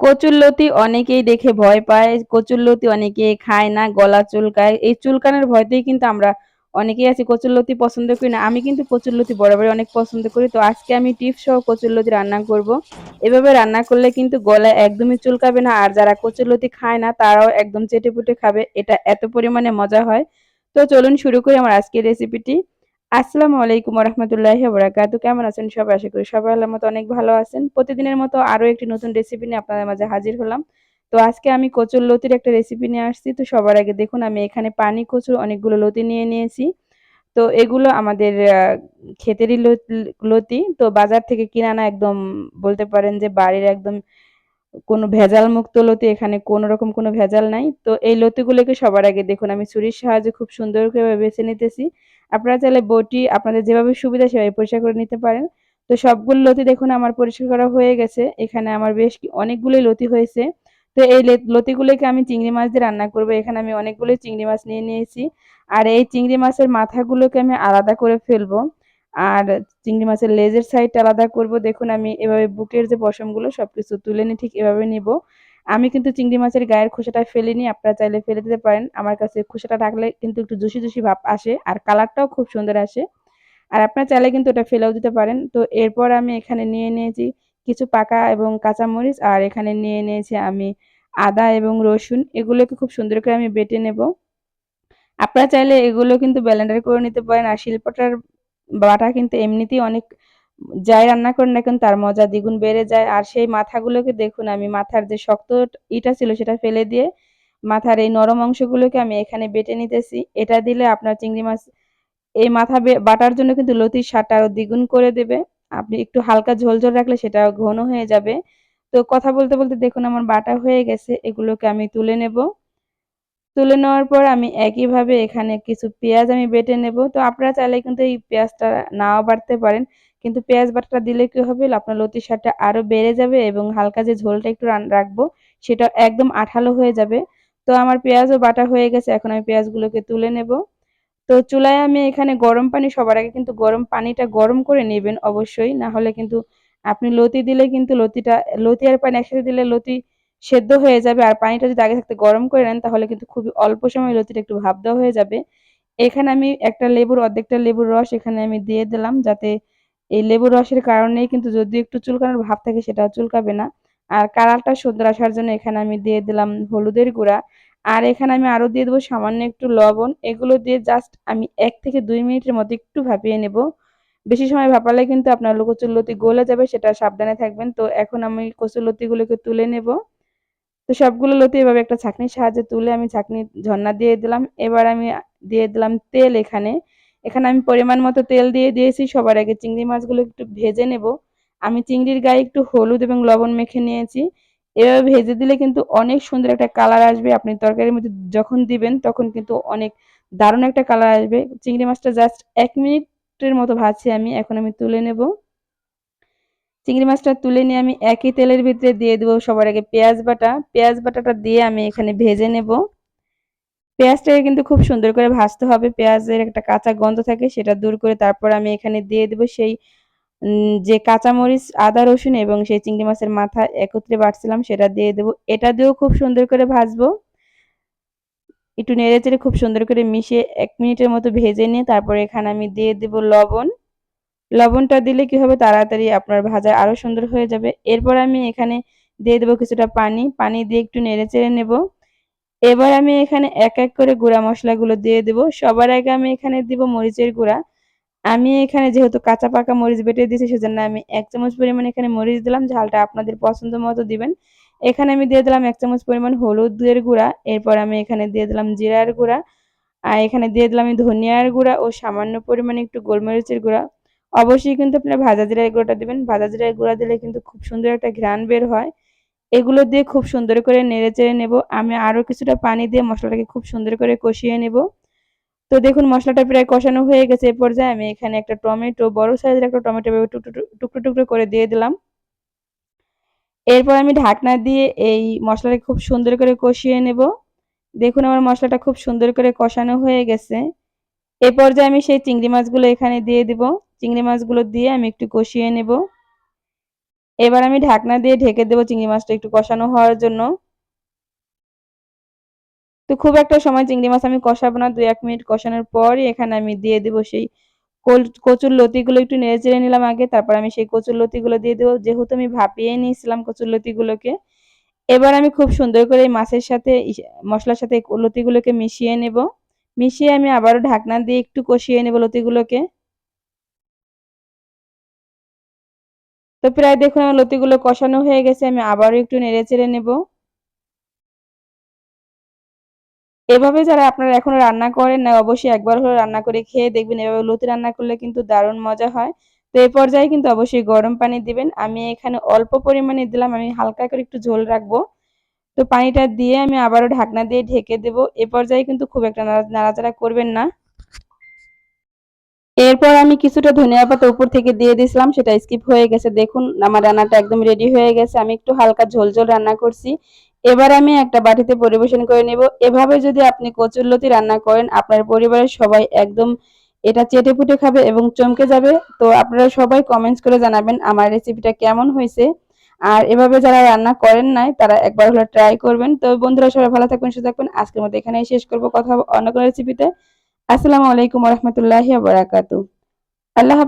কচুরলতি অনেকেই দেখে ভয় পায়, কচুরলতি অনেকে খায় না, গলা চুলকায়। এই চুলকানোর ভয়তেই কিন্তু আমরা অনেকেই আছি, কচুরলতি পছন্দ করি না। আমি কিন্তু কচুরলতি বরাবরই অনেক পছন্দ করি। তো আজকে আমি টিপস সহ কচুরলতি রান্না করব। এভাবে রান্না করলে কিন্তু গলায় একদমই চুলকাবে না, আর যারা কচুরলতি খায় না, তারাও একদম চেটে পুটে খাবে। এটা এত পরিমাণে মজা হয়। তো চলুন শুরু করি আমার আজকের রেসিপিটি আসসালামু আলাইকুম রহমতুল্লাহি বরাকাত কেমন আছেন সবাই? আশা করি সবাই আল্লাহর মতো অনেক ভালো আছেন। প্রতিদিনের মতো আরও একটি নতুন রেসিপি নিয়ে আপনাদের মাঝে হাজির হলাম। তো আজকে আমি কচুর লতির একটা রেসিপি নিয়ে আসছি। তো সবার আগে দেখুন, আমি এখানে পানি, কচুর অনেকগুলো লতি নিয়ে নিয়েছি। তো এগুলো আমাদের ক্ষেতেরই লতি। তো বাজার থেকে কিনা না একদম বলতে পারেন যে বাড়ির একদম কোনো ভেজাল মুক্ত লতি এখানে কোনো রকম কোনো ভেজাল নাই। তো এই লতিগুলোকে সবার আগে দেখুন, আমি ছুরির সাহায্যে খুব সুন্দর করে বেছে নিতেছি। আপনারা চাইলে বটি, আপনাদের যেভাবে সুবিধা সেভাবে পরিষ্কার করে নিতে পারেন। তো সবগুলো লতি দেখুন, আমার পরিষ্কার করা হয়ে গেছে। এখানে আমার বেশ অনেকগুলোই লতি হয়েছে। তো এই লতিগুলোকে আমি চিংড়ি মাছ দিয়ে রান্না করব। এখানে আমি অনেকগুলোই চিংড়ি মাছ নিয়ে নিয়েছি। আর এই চিংড়ি মাছের মাথাগুলোকে আমি আলাদা করে ফেলব। আর চিংড়ি মাছের লেজের সাইডটা আলাদা করব। দেখুন, আমি এভাবে বুকের যে পশমগুলো সব কিছু তুলে নিই ঠিক এভাবে নিব। আমি কিন্তু চিংড়ি মাছের গায়ের খোসাটা ফেলিনি, আপনারা চাইলে ফেলে দিতে পারেন। আমার কাছে খোসাটা রাখলে কিন্তু একটু জুসি জুসি ভাব আসে আর কালারটাও খুব সুন্দর আসে। আর আপনারা চাইলে কিন্তু ওটা ফেলেও দিতে পারেন। তো এরপর আমি এখানে নিয়ে নিয়েছি কিছু পাকা এবং কাঁচামরিচ আর এখানে নিয়ে নিয়েছি আমি আদা এবং রসুন। এগুলোকে খুব সুন্দর করে আমি বেটে নেব। আপনারা চাইলে এগুলো কিন্তু ব্যালেন্ডার করে নিতে পারেন। আর শিল্পটার বাটা কিন্তু এমনিতেই অনেক যাই রান্না করেন না কেন, তার মজা দ্বিগুণ বেড়ে যায়। আর সেই মাথাগুলোকে দেখুন, আমি মাথার যে শক্ত ইটা ছিল সেটা ফেলে দিয়ে মাথার এই নরম অংশগুলোকে আমি এখানে বেটে নিতেছি। এটা দিলে আপনার চিংড়ি মাছ, এই মাথা বাটার জন্য কিন্তু লতির স্বাদটা আরও দ্বিগুণ করে দেবে। আপনি একটু হালকা ঝোলঝোল রাখলে সেটা ঘন হয়ে যাবে। তো কথা বলতে বলতে দেখুন, আমার বাটা হয়ে গেছে। এগুলোকে আমি তুলে নেব। তুলে নেওয়ার পর আমি একইভাবে এখানে কিছু পেঁয়াজ আমি বেটে নেব। তো আপনারা চাইলে কিন্তু এই পেঁয়াজটা নাও বাড়তে পারেন। কিন্তু পেঁয়াজ বাটাটা দিলে কি হবে? আপনার লতির স্বাদটা আরও বেড়ে যাবে এবং হালকা যে ঝোলটা একটু রাখব সেটা একদম আঠালো হয়ে যাবে। তো আমার পেঁয়াজও বাটা হয়ে গেছে, এখন আমি পেঁয়াজগুলোকে তুলে নেব। তো চুলায় আমি এখানে গরম পানি, সবার আগে কিন্তু গরম পানিটা গরম করে নেবেন অবশ্যই। না হলে কিন্তু আপনি লতি দিলে কিন্তু লতিটা, লতি আর পানি একসাথে দিলে লতি সেদ্ধ হয়ে যাবে আর পানিটা যদি আগে থাকতে গরম করে নেন, তাহলে কিন্তু খুবই অল্প সময় লতিটা একটু ভাব দেওয়া হয়ে যাবে। এখানে আমি একটা লেবুর অর্ধেকটা লেবুর রস এখানে আমি দিয়ে দিলাম, যাতে এই লেবুর রসের কারণেই কিন্তু যদি একটু চুলকানোর ভাব থাকে সেটা চুলকাবে না। আর কালারটা সুন্দর আসার জন্য এখানে আমি দিয়ে দিলাম হলুদের গুঁড়া। আর এখানে আমি আরও দিয়ে দেবো সামান্য একটু লবণ। এগুলো দিয়ে জাস্ট আমি এক থেকে দুই মিনিটের মতো একটু ভাপিয়ে নেব। বেশি সময় ভাপালে কিন্তু আপনার কচুরলতি গলে যাবে, সেটা সাবধানে থাকবেন। তো এখন আমি কচুরলতিগুলোকে তুলে নেব। তো সবগুলো লতি এভাবে একটা ছাঁকনির সাহায্যে তুলে আমি ছাঁকনি ঝর্ণা দিয়ে দিলাম। এবার আমি দিয়ে দিলাম তেল এখানে। এখানে আমি পরিমাণ মতো তেল দিয়ে দিয়েছি। সবার আগে চিংড়ি মাছগুলো একটু ভেজে নেব। আমি চিংড়ির গায়ে একটু হলুদ এবং লবণ মেখে নিয়েছি। এভাবে ভেজে দিলে কিন্তু অনেক সুন্দর একটা কালার আসবে। আপনি তরকারির মধ্যে যখন দিবেন তখন কিন্তু অনেক দারুণ একটা কালার আসবে। চিংড়ি মাছটা জাস্ট এক মিনিটের মতো ভাজছি আমি। এখন আমি তুলে নেব। চিংড়ি মাছটা তুলে নিয়ে আমি একই তেলের ভিতরে দিয়ে দেবো সবার আগে পেঁয়াজ বাটা। পেঁয়াজ বাটাটা দিয়ে আমি এখানে ভেজে নেব। পেঁয়াজটাকে কিন্তু খুব সুন্দর করে ভাজতে হবে। পেঁয়াজের একটা কাঁচা গন্ধ থাকে সেটা দূর করে তারপর আমি এখানে দিয়ে দেবো সেই যে কাঁচামরিচ, আদা, রসুন এবং সেই চিংড়ি মাছের মাথা একত্রে বাটছিলাম সেটা দিয়ে দেবো। এটা দিয়েও খুব সুন্দর করে ভাজবো। একটু নেড়ে চেড়ে খুব সুন্দর করে মিশিয়ে এক মিনিটের মতো ভেজে নিয়ে তারপর এখানে আমি দিয়ে দেবো লবণ। লবণটা দিলে কি হবে? তাড়াতাড়ি আপনার ভাজা আরও সুন্দর হয়ে যাবে। এরপর আমি এখানে দিয়ে দেবো কিছুটা পানি। পানি দিয়ে একটু নেড়ে চেড়ে নেব। এবার আমি এখানে এক এক করে গুঁড়া মশলাগুলো দিয়ে দেবো। সবার আগে আমি এখানে দিব মরিচের গুঁড়া। আমি এখানে যেহেতু কাঁচা পাকা মরিচ বেটে দিয়েছি, সেজন্য আমি এক চামচ পরিমাণ এখানে মরিচ দিলাম। ঝালটা আপনাদের পছন্দ মতো দিবেন। এখানে আমি দিয়ে দিলাম এক চামচ পরিমাণ হলুদের গুঁড়া। এরপর আমি এখানে দিয়ে দিলাম জিরার গুঁড়া। আর এখানে দিয়ে দিলাম ধনিয়ার গুঁড়া ও সামান্য পরিমাণে একটু গোলমরিচের গুঁড়া। অবশ্যই কিন্তু আপনারা ভাজা জিরার গুঁড়োটা দেবেন। ভাজা জিরার গুঁড়া দিলে কিন্তু খুব সুন্দর একটা ঘ্রাণ বের হয়। এগুলো দিয়ে খুব সুন্দর করে নেড়ে চেড়ে নেব। আমি আরও কিছুটা পানি দিয়ে মশলাটাকে খুব সুন্দর করে কষিয়ে নেব। তো দেখুন, মশলাটা প্রায় কষানো হয়ে গেছে এ পর্যায়ে। আমি এখানে একটা টমেটো, বড় সাইজের একটা টমেটো টুকরো টুকরো করে দিয়ে দিলাম। এরপর আমি ঢাকনা দিয়ে এই মশলাটা খুব সুন্দর করে কষিয়ে নেব। দেখুন, আমার মশলাটা খুব সুন্দর করে কষানো হয়ে গেছে। এ পর্যায়ে আমি সেই চিংড়ি মাছগুলো এখানে দিয়ে দিব। চিংড়ি মাছগুলো দিয়ে আমি একটু কষিয়ে নেব। এবার আমি ঢাকনা দিয়ে ঢেকে দেবো চিংড়ি মাছটা একটু কষানো হওয়ার জন্য। তো খুব একটা সময় চিংড়ি মাছ আমি কষাবো না দুই এক মিনিট কষানোর পরই এখানে আমি দিয়ে দেবো সেই কচুর লতিগুলো একটু নেড়ে চেড়ে নিলাম আগে, তারপর আমি সেই কচুর লতিগুলো দিয়ে দেবো। যেহেতু আমি ভাপিয়ে নিয়েছিলাম কচুর লতিগুলোকে, এবার আমি খুব সুন্দর করে এই মাছের সাথে মশলার সাথে লতিগুলোকে মিশিয়ে নেব। মিশিয়ে আমি আবারও ঢাকনা দিয়ে একটু কষিয়ে নেব লতিগুলোকে। তো প্রায় দেখুন, আমার লতিগুলো কষানো হয়ে গেছে, আমি আবারও একটু নেড়ে চেড়ে নেব। এভাবে যারা আপনারা এখনও রান্না করেন না, অবশ্যই একবার হলে রান্না করে খেয়ে দেখবেন, এভাবে লতি রান্না করলে কিন্তু দারুণ মজা হয়। তো এই পর্যায়ে কিন্তু অবশ্যই গরম পানি দিবেন। আমি এখানে অল্প পরিমাণে দিলাম, আমি হালকা করে একটু ঝোল রাখব। তো পানিটা দিয়ে আমি আবারও ঢাকনা দিয়ে ঢেকে দেবো। এ পর্যায়ে কিন্তু খুব একটা নাড়াচাড়া করবেন না। এরপর আমি কিছুটা ধনিয়া পাতা উপর থেকে দিয়ে দিয়েছিলাম সেটা স্কিপ হয়ে গেছে। দেখুন, আমার রান্নাটা একদম রেডি হয়ে গেছে। আমি একটু হালকা ঝোল ঝোল রান্না করছি। এবার আমি একটা বাটিতে পরিবেশন করে নেব। এভাবে যদি আপনি কচুরলতি রান্না করেন, আপনার পরিবারের সবাই একদম এটা চেটে পুটে খাবে এবং চমকে যাবে। তো আপনারা সবাই কমেন্টস করে জানাবেন আমার রেসিপিটা কেমন হয়েছে। আর এভাবে যারা রান্না করেন নাই, তারা একবার হলে ট্রাই করবেন। তো বন্ধুরা, সবাই ভালো থাকবেন, সুস্থ থাকবেন। আজকের মতো এখানেই শেষ করব। কথা অন্য কোনো রেসিপিতে আসসালামু আলাইকুম রহমতুল্লাহ বারাকাতু আল্লাহ